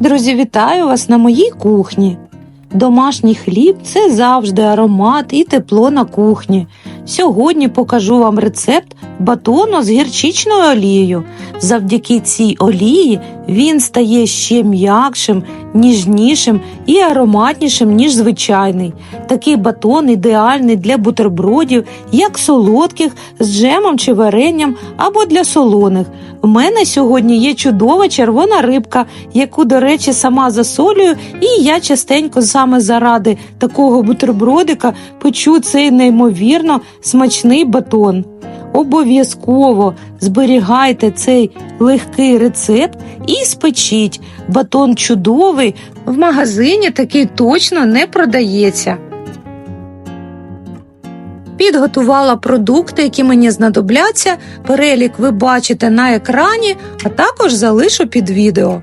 Друзі, вітаю вас на моїй кухні. Домашній хліб це завжди аромат і тепло на кухні. Сьогодні покажу вам рецепт батону з гірчичною олією. Завдяки цій олії він стає ще м'якшим, ніжнішим і ароматнішим, ніж звичайний. Такий батон ідеальний для бутербродів, як солодких з джемом чи варенням або для солоних. У мене сьогодні є чудова червона рибка, яку, до речі, сама засолюю, і я частенько саме заради такого бутербродика печу цей неймовірно смачний батон. Обов'язково зберігайте цей легкий рецепт і спечіть. Батон чудовий, в магазині такий точно не продається. Підготувала продукти, які мені знадобляться. Перелік ви бачите на екрані, а також залишу під відео.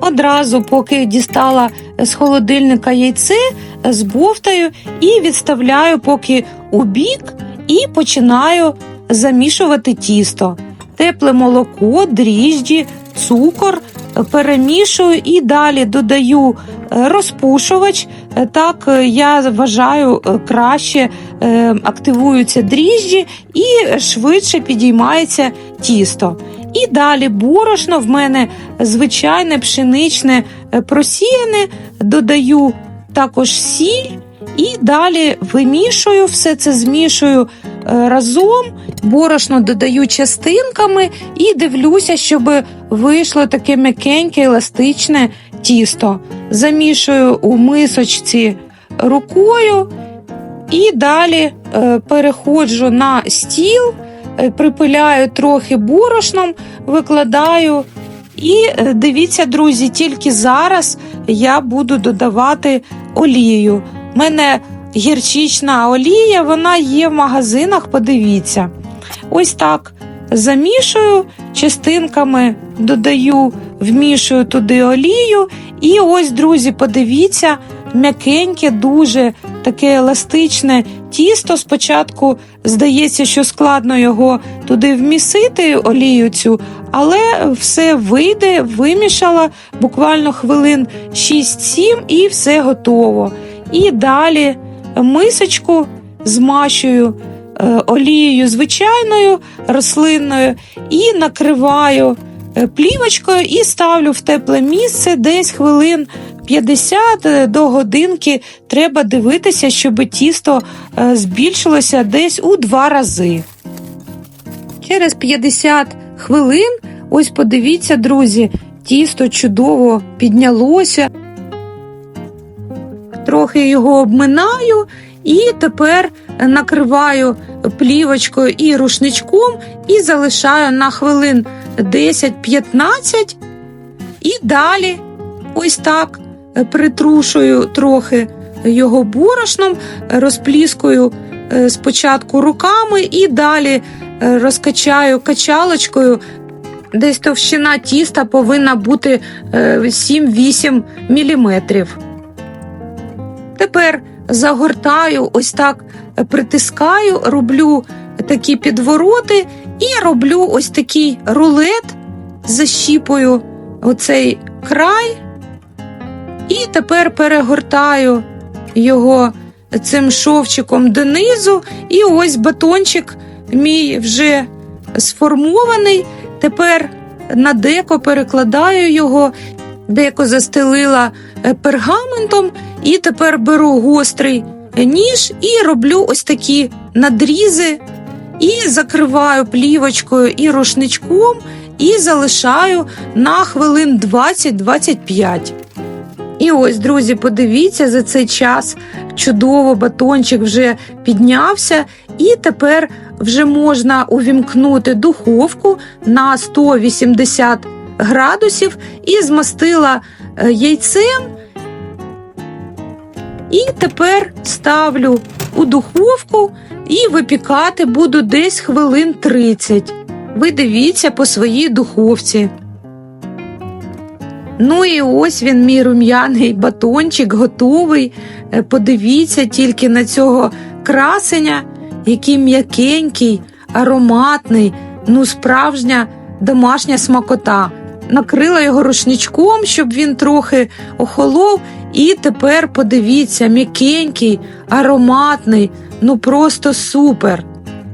Одразу, поки дістала з холодильника яйце, збовтаю і відставляю поки у бік і починаю замішувати тісто. Тепле молоко, дріжджі, цукор перемішую і далі додаю е, розпушувач. Е, Так е, я вважаю краще активуються дріжджі і швидше підіймається тісто. І далі борошно в мене звичайне пшеничне просіяне, додаю також сіль і далі вимішую, все це змішую е, разом, борошно додаю частинками і дивлюся, щоб вийшло таке м'якеньке, еластичне тісто. Замішую у мисочці рукою і далі е, переходжу на стіл, е, припиляю трохи борошном, викладаю. І дивіться, друзі, тільки зараз я буду додавати олію. У мене гірчична олія, вона є в магазинах, подивіться. Ось так замішую, частинками додаю, вмішую туди олію. І ось, друзі, подивіться, м'якеньке, дуже таке еластичне тісто. Спочатку здається, що складно його туди вмісити, олію цю, але все вийде, вимішала буквально хвилин 6-7 і все готово. І далі мисочку змащую е, олією звичайною рослинною і накриваю е, плівочкою і ставлю в тепле місце десь хвилин 50 до годинки. Треба дивитися, щоб тісто е, збільшилося десь у два рази. Через 50 хвилин, ось подивіться, друзі, тісто чудово піднялося. Трохи його обминаю і тепер накриваю плівочкою і рушничком і залишаю на хвилин 10-15. І далі ось так притрушую трохи його борошном, розпліскую е, спочатку руками і далі розкачаю качалочкою. Десь товщина тіста повинна бути е, 7-8 міліметрів. Тепер загортаю, ось так е, притискаю, роблю такі підвороти і роблю ось такий рулет, защіпую оцей край, і тепер перегортаю його цим шовчиком донизу, і ось батончик мій вже сформований. Тепер на деко перекладаю його, деко застелила е, пергаментом, і тепер беру гострий ніж і роблю ось такі надрізи, і закриваю плівочкою і рушничком, і залишаю на хвилин 20-25. І ось, друзі, подивіться, за цей час чудово батончик вже піднявся, і тепер вже можна увімкнути духовку на 180 градусів і змастила е, яйцем. І тепер ставлю у духовку і випікати буду десь хвилин 30. Ви дивіться по своїй духовці. Ну і ось він, мій рум'яний батончик, готовий. Е, Подивіться тільки на цього красення, який м'якенький, ароматний, ну справжня домашня смакота. накрила його рушничком, щоб він трохи охолов. І тепер подивіться, м'якенький, ароматний, ну просто супер.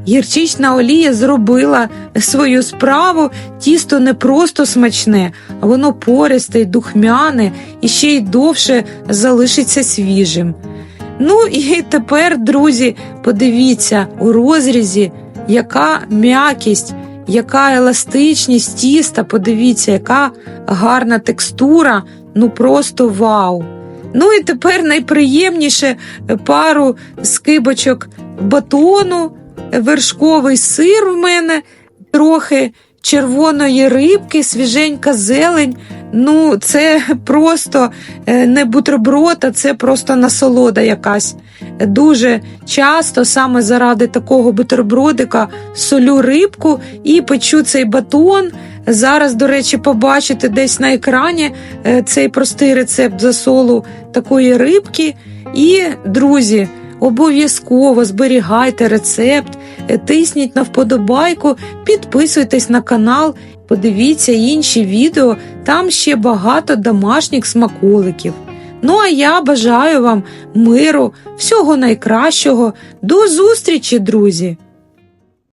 Гірчична олія зробила свою справу, тісто не просто смачне, а воно пористе духмяне і ще й довше залишиться свіжим. Ну і тепер, друзі, подивіться у розрізі, яка м'якість, яка еластичність тіста, подивіться, яка гарна текстура, ну просто вау. Ну і тепер найприємніше пару скибочок батону, вершковий сир в мене, трохи червоної рибки, свіженька зелень. Ну, це просто е, не бутерброд, а це просто насолода якась. Дуже часто саме заради такого бутербродика солю рибку і печу цей батон. Зараз, до речі, побачите десь на екрані е, цей простий рецепт засолу такої рибки. І, друзі, обов'язково зберігайте рецепт, тисніть на вподобайку, підписуйтесь на канал, подивіться інші відео, там ще багато домашніх смаколиків. Ну а я бажаю вам миру, всього найкращого. До зустрічі, друзі!